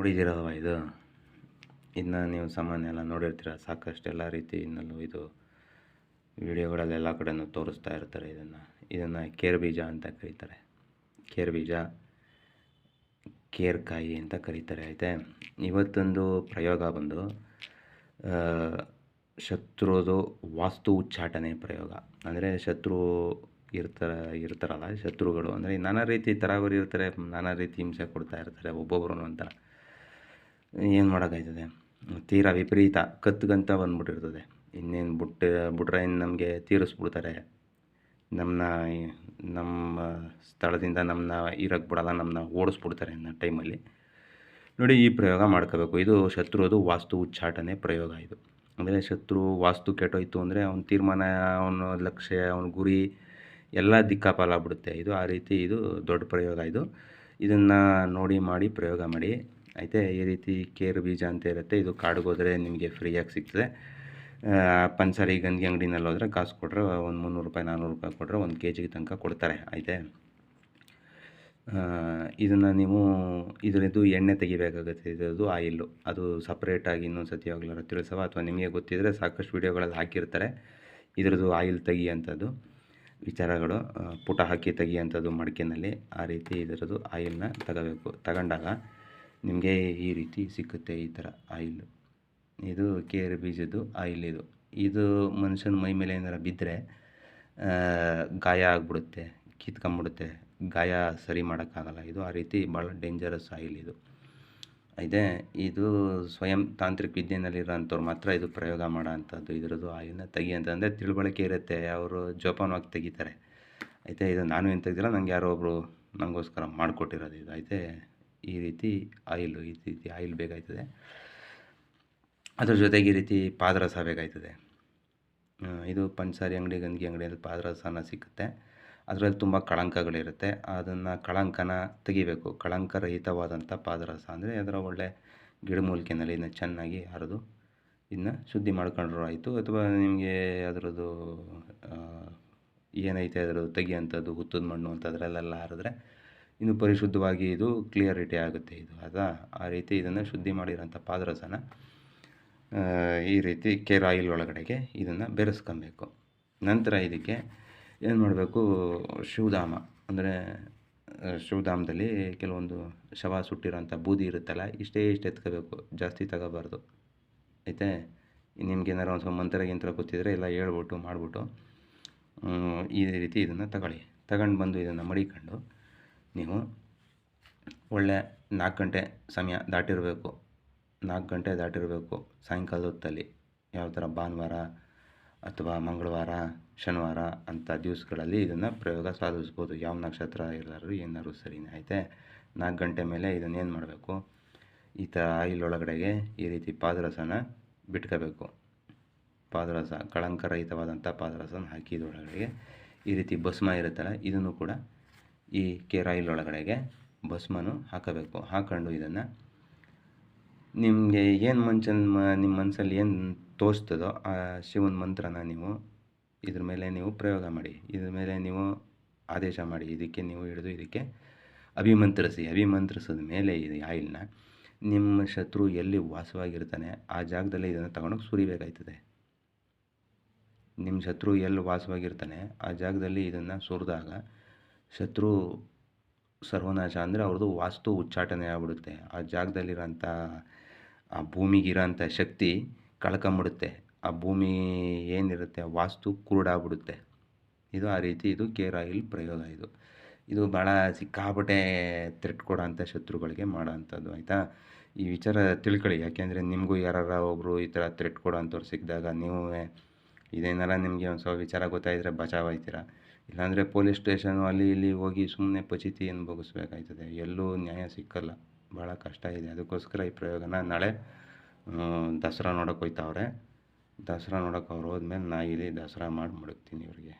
ನೋಡಿದ್ದೀರಲ್ವ ಇದು? ಇನ್ನು ನೀವು ಸಾಮಾನ್ಯ ಎಲ್ಲ ನೋಡಿರ್ತೀರ, ಸಾಕಷ್ಟು ಎಲ್ಲ ರೀತಿಯಿಂದಲೂ ಇದು ವಿಡಿಯೋಗಳಲ್ಲಿ ಎಲ್ಲ ಕಡೆನೂ ತೋರಿಸ್ತಾ ಇರ್ತಾರೆ ಇದನ್ನು. ಇದನ್ನು ಕೇರ್ ಬೀಜ ಅಂತ ಕರೀತಾರೆ. ಕೇರ್ ಬೀಜ ಕೇರ್ಕಾಯಿ ಅಂತ ಕರೀತಾರೆ. ಐತೆ? ಇವತ್ತೊಂದು ಪ್ರಯೋಗ ಬಂದು ಶತ್ರುದು ವಾಸ್ತು ಉಚ್ಚಾಟನೆ ಪ್ರಯೋಗ. ಅಂದರೆ ಶತ್ರು ಇರ್ತಾರ, ಇರ್ತಾರಲ್ಲ, ಶತ್ರುಗಳು. ಅಂದರೆ ನಾನಾ ರೀತಿ ತರಾವರಿ ಇರ್ತಾರೆ, ನಾನಾ ರೀತಿ ಹಿಂಸೆ ಕೊಡ್ತಾ ಇರ್ತಾರೆ ಒಬ್ಬೊಬ್ಬರು ಒಂಥರ ಏನು ಮಾಡೋಕ್ಕಾಯ್ತದೆ? ತೀರಾ ವಿಪರೀತ ಕತ್ಗಂತ ಬಂದ್ಬಿಟ್ಟಿರ್ತದೆ. ಇನ್ನೇನು ಬಿಟ್ಟು, ಬಿಟ್ರೆ ಇನ್ನು ನಮಗೆ ತೀರಿಸ್ಬಿಡ್ತಾರೆ. ನಮ್ಮನ್ನ ನಮ್ಮ ಸ್ಥಳದಿಂದ ನಮ್ಮನ್ನ ಇರೋಕ್ಕೆ ಬಿಡೋಲ್ಲ ನಮ್ಮನ್ನ ಓಡಿಸ್ಬಿಡ್ತಾರೆ ಅನ್ನೋ ಟೈಮಲ್ಲಿ. ನೋಡಿ, ಈ ಪ್ರಯೋಗ ಮಾಡ್ಕೋಬೇಕು. ಇದು ಶತ್ರುದು ವಾಸ್ತು ಉಚ್ಚಾಟನೆ ಪ್ರಯೋಗ ಇದು. ಅಂದರೆ ಶತ್ರು ವಾಸ್ತು ಕೆಟ್ಟೋಯ್ತು ಅಂದರೆ ಅವನ ತೀರ್ಮಾನ, ಅವನ ಲಕ್ಷ್ಯ, ಅವನ ಗುರಿ ಎಲ್ಲ ದಿಕ್ಕಾಪಾಲಾಗ್ಬಿಡುತ್ತೆ. ಇದು ಆ ರೀತಿ ಇದು ದೊಡ್ಡ ಪ್ರಯೋಗ ಇದು. ಇದನ್ನು ನೋಡಿ, ಮಾಡಿ ಪ್ರಯೋಗ ಮಾಡಿ. ಆಯಿತಾ ಈ ರೀತಿ ಕೇರ್ ಬೀಜ ಅಂತ ಇರುತ್ತೆ. ಇದು ಕಾಡಿಗೋದ್ರೆ ನಿಮಗೆ ಫ್ರೀಯಾಗಿ ಸಿಗ್ತದೆ. ಆ, ಸರಿ ಗಂಜಿ ಅಂಗಡಿನಲ್ಲಿ ಹೋದರೆ ಕಾಸು ಕೊಟ್ಟರೆ ಒಂದು ಮುನ್ನೂರು ರೂಪಾಯಿ ನಾನ್ನೂರು ರೂಪಾಯಿ ಕೊಟ್ಟರೆ ಒಂದು ಕೆ ಜಿಗೆ ತನಕ ಕೊಡ್ತಾರೆ ಐತೆ. ಇದನ್ನು ನೀವು ಇದರದ್ದು ಎಣ್ಣೆ ತೆಗಿಬೇಕಾಗುತ್ತೆ ಇದರದ್ದು ಆಯಿಲ್ಲು ಅದು ಸಪ್ರೇಟಾಗಿ ಇನ್ನೊಂದು ಸತಿ ಯಾವಾಗಲಾರು ತಿಳಿಸವ ಅಥವಾ ನಿಮಗೆ ಗೊತ್ತಿದ್ದರೆ ಸಾಕಷ್ಟು ವೀಡಿಯೋಗಳಲ್ಲಿ ಹಾಕಿರ್ತಾರೆ. ಇದರದ್ದು ಆಯಿಲ್ ತೆಗಿಯೋಂಥದ್ದು ವಿಚಾರಗಳು ಪುಟ ಹಾಕಿ ತೆಗಿಯೋಂಥದ್ದು ಮಡಿಕೆನಲ್ಲಿ. ಆ ರೀತಿ ಇದರದ್ದು ಆಯಿಲ್ನ ತಗೋಬೇಕು. ತಗೊಂಡಾಗ ನಿಮಗೆ ಈ ರೀತಿ ಸಿಕ್ಕುತ್ತೆ ಈ ಥರ ಆಯಿಲ್. ಇದು ಕೇರ್ ಬೀಜದ್ದು ಆಯಿಲ್ ಇದು. ಇದು ಮನುಷ್ಯನ ಮೈ ಮೇಲೆ ಏನಾರ ಬಿದ್ದರೆ ಗಾಯ ಆಗಿಬಿಡುತ್ತೆ, ಕಿತ್ಕೊಂಬಿಡುತ್ತೆ, ಗಾಯ ಸರಿ ಮಾಡೋಕ್ಕಾಗಲ್ಲ. ಇದು ಆ ರೀತಿ ಭಾಳ ಡೇಂಜರಸ್ ಆಯಿಲ್ ಇದು. ಇದೆ, ಇದು ಸ್ವಯಂ ತಾಂತ್ರಿಕ ವಿದ್ಯೆಯಲ್ಲಿರೋಂಥವ್ರು ಮಾತ್ರ ಇದು ಪ್ರಯೋಗ ಮಾಡೋ ಅಂಥದ್ದು ಇದರದ್ದು ಆಯಿಲ್ನ ತೆಗಿಯಂತ ಅಂದರೆ ತಿಳುವಳಿಕೆ ಇರುತ್ತೆ. ಅವರು ಜೋಪಾನವಾಗಿ ತೆಗಿತಾರೆ. ಆಯಿತಾ ಇದು ನಾನು ಏನು ತೆಗ್ದಿಲ್ಲ ನನಗೆ ಯಾರೋ ಒಬ್ಬರು ನನಗೋಸ್ಕರ ಮಾಡಿಕೊಟ್ಟಿರೋದು ಇದು. ಆಯಿತಾ ಈ ರೀತಿ ಆಯಿಲು, ಈ ರೀತಿ ಆಯಿಲ್ ಬೇಕಾಯ್ತದೆ. ಅದ್ರ ಜೊತೆಗೆ ಈ ರೀತಿ ಪಾದರಸ ಬೇಕಾಯ್ತದೆ. ಇದು ಪಂಚಸಾರಿ ಅಂಗಡಿ ಗಂಜಿ ಅಂಗಡಿಯಲ್ಲಿ ಪಾದರಸನ ಸಿಗುತ್ತೆ ಅದರಲ್ಲಿ ತುಂಬ ಕಳಂಕಗಳಿರುತ್ತೆ. ಅದನ್ನು ಕಳಂಕನ ತೆಗಿಬೇಕು. ಕಳಂಕರಹಿತವಾದಂಥ ಪಾದರಸ ಅಂದರೆ ಅದರ ಒಳ್ಳೆ ಗಿಡಮೂಲಿಕೆನಲ್ಲಿ ಇದನ್ನು ಚೆನ್ನಾಗಿ ಹರಿದು ಇದನ್ನ ಶುದ್ಧಿ ಮಾಡ್ಕೊಂಡ್ರು ಆಯಿತು. ಅಥವಾ ನಿಮಗೆ ಅದರದ್ದು ಏನೈತೆ ಅದರದ್ದು ತೆಗಿಯೋಂಥದ್ದು ಹುತ್ತದ ಮಣ್ಣು ಅಂತ ಅದರಲ್ಲೆಲ್ಲ ಹರಿದ್ರೆ ಇನ್ನು ಪರಿಶುದ್ಧವಾಗಿ ಇದು ಕ್ಲಿಯರಿಟಿ ಆಗುತ್ತೆ ಇದು. ಅದಾ ಆ ರೀತಿ ಇದನ್ನು ಶುದ್ಧಿ ಮಾಡಿರೋಂಥ ಪಾದರಸನ ಈ ರೀತಿ ಕೇರ್ ಆಯಿಲ್ ಒಳಗಡೆಗೆ ಇದನ್ನು ಬೆರೆಸ್ಕೊಬೇಕು. ನಂತರ ಇದಕ್ಕೆ ಏನು ಮಾಡಬೇಕು ಶಿವಧಾಮ ಅಂದರೆ ಶಿವಧಾಮದಲ್ಲಿ ಕೆಲವೊಂದು ಶವ ಸುಟ್ಟಿರೋಂಥ ಬೂದಿ ಇರುತ್ತಲ್ಲ, ಇಷ್ಟೇ ಇಷ್ಟು ಎತ್ಕೋಬೇಕು, ಜಾಸ್ತಿ ತಗೋಬಾರ್ದು. ಐತೆ ನಿಮ್ಗೆ ಒಂದು ಸ್ವಲ್ಪ ಮಂತ್ರ ಗಿಂತ್ರ ಗೊತ್ತಿದ್ರೆ ಎಲ್ಲ ಹೇಳ್ಬಿಟ್ಟು ಮಾಡಿಬಿಟ್ಟು ಈ ರೀತಿ ಇದನ್ನು ತಗೊಳ್ಳಿ. ತಗೊಂಡು ಬಂದು ಇದನ್ನು ಮಡಿಕೊಂಡು ನೀವು ಒಳ್ಳೆ ನಾಲ್ಕು ಗಂಟೆ ಸಮಯ ದಾಟಿರಬೇಕು. ನಾಲ್ಕು ಗಂಟೆ ದಾಟಿರಬೇಕು. ಸಾಯಂಕಾಲದ ಹೊತ್ತಲ್ಲಿ ಯಾವ ಥರ ಭಾನುವಾರ ಅಥವಾ ಮಂಗಳವಾರ, ಶನಿವಾರ ಅಂತ ದಿವಸಗಳಲ್ಲಿ ಇದನ್ನು ಪ್ರಯೋಗ ಸಾಧಿಸ್ಬೋದು. ಯಾವ ನಕ್ಷತ್ರ ಇರಲಾರು ಏನಾದ್ರು ಸರಿನೇ ಐತೆ ನಾಲ್ಕು ಗಂಟೆ ಮೇಲೆ ಇದನ್ನು ಏನು ಮಾಡಬೇಕು? ಈ ಥರ ಆಯಿಲ್ ಒಳಗಡೆಗೆ ಈ ರೀತಿ ಪಾದರಸನ ಬಿಟ್ಕೋಬೇಕು. ಪಾದರಸ ಕಳಂಕರಹಿತವಾದಂಥ ಪಾದರಸನ ಹಾಕಿ ಇದ್ರೊಳಗಡೆಗೆ ಈ ರೀತಿ ಭಸ್ಮ ಇರುತ್ತಲ್ಲ, ಇದನ್ನು ಕೂಡ ಈ ಕೇರ್ ಆಯಿಲ್ ಒಳಗಡೆಗೆ ಭಸ್ಮನು ಹಾಕಬೇಕು. ಹಾಕೊಂಡು ಇದನ್ನು ನಿಮಗೆ ಏನು ಮನ್ಸನ್ ನಿಮ್ಮ ಮನಸ್ಸಲ್ಲಿ ಏನು ತೋರಿಸ್ತದೋ ಆ ಶಿವನ ಮಂತ್ರನ ನೀವು ಇದ್ರ ಮೇಲೆ ನೀವು ಪ್ರಯೋಗ ಮಾಡಿ. ಇದ್ರ ಮೇಲೆ ನೀವು ಆದೇಶ ಮಾಡಿ. ಇದಕ್ಕೆ ನೀವು ಹಿಡಿದು ಇದಕ್ಕೆ ಅಭಿಮಂತ್ರಿಸಿ. ಅಭಿಮಂತ್ರಿಸಿದ ಮೇಲೆ ಇದು ಆಯಿಲ್ನ ನಿಮ್ಮ ಶತ್ರು ಎಲ್ಲಿ ವಾಸವಾಗಿರ್ತಾನೆ ಆ ಜಾಗದಲ್ಲಿ ಇದನ್ನು ತಗೊಂಡೋಗಿ ಸುರಿಬೇಕಾಯ್ತದೆ. ನಿಮ್ಮ ಶತ್ರು ಎಲ್ಲಿ ವಾಸವಾಗಿರ್ತಾನೆ ಆ ಜಾಗದಲ್ಲಿ ಇದನ್ನು ಸುರಿದಾಗ ಶತ್ರು ಸರ್ವನಾಶ ಅಂದರೆ ಅವ್ರದ್ದು ವಾಸ್ತು ಉಚ್ಚಾಟನೆ ಆಗ್ಬಿಡುತ್ತೆ. ಆ ಜಾಗದಲ್ಲಿರೋಂಥ, ಆ ಭೂಮಿಗಿರೋಂಥ ಶಕ್ತಿ ಕಳ್ಕೊಂಬಿಡುತ್ತೆ. ಆ ಭೂಮಿ ಏನಿರುತ್ತೆ ವಾಸ್ತು ಕುರುಡಾಗ್ಬಿಡುತ್ತೆ. ಇದು ಆ ರೀತಿ, ಇದು ಕೇರ್ ಆಯಿಲ್ ಪ್ರಯೋಗ ಇದು. ಇದು ಭಾಳ ಸಿಕ್ಕಾಪಟ್ಟೆ ಥ್ರೆಟ್ ಕೊಡೋಂಥ ಶತ್ರುಗಳಿಗೆ ಮಾಡೋವಂಥದ್ದು ಆಯಿತಾ? ಈ ವಿಚಾರ ತಿಳ್ಕೊಳ್ಳಿ. ಯಾಕೆಂದರೆ ನಿಮಗೂ ಯಾರಾರ ಒಬ್ಬರು ಈ ಥರ ಥ್ರೆಟ್ ಕೊಡೋ ಅಂಥವ್ರು ಸಿಕ್ಕಿದಾಗ ನೀವೇ, ಇದೇನಾರ ನಿಮಗೆ ಒಂದು ಸ್ವಲ್ಪ ವಿಚಾರ ಗೊತ್ತಾಯಿದ್ರೆ ಬಚಾವ್ ಆಯ್ತೀರ? ಇಲ್ಲಾಂದರೆ ಪೊಲೀಸ್ ಸ್ಟೇಷನು ಅಲ್ಲಿ ಇಲ್ಲಿ ಹೋಗಿ ಸುಮ್ಮನೆ ಪಚಿತಿ ಅನುಭವಿಸ್ಬೇಕಾಯ್ತದೆ ಎಲ್ಲೂ ನ್ಯಾಯ ಸಿಕ್ಕಲ್ಲ. ಭಾಳ ಕಷ್ಟ ಇದೆ. ಅದಕ್ಕೋಸ್ಕರ ಈ ಪ್ರಯೋಗನ ನಾಳೆ ದಸರಾ ನೋಡೋಕೆ ಹೋಯ್ತವ್ರೆ. ದಸರಾ ನೋಡೋಕೆ ಅವ್ರು ಹೋದ್ಮೇಲೆ ನಾ ಇಲ್ಲಿ ದಸರಾ ಮಾಡಿ ಮಡಗ್ತೀನಿ ಇವ್ರಿಗೆ.